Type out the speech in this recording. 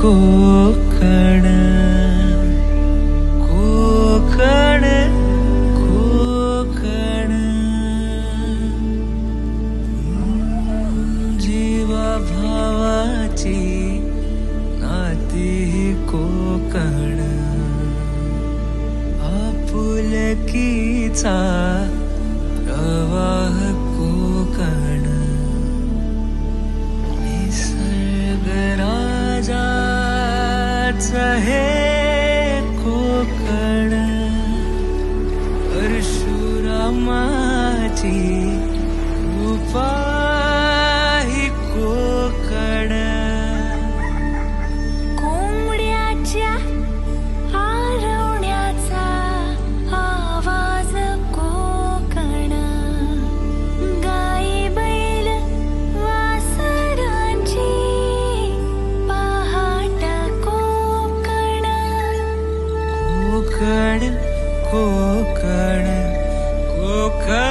कोकण कोकण जीवा भावाची नाती कोकण। आपुलकीचा प्रवाह हे परशुरामाची कोकण कोकण कोकण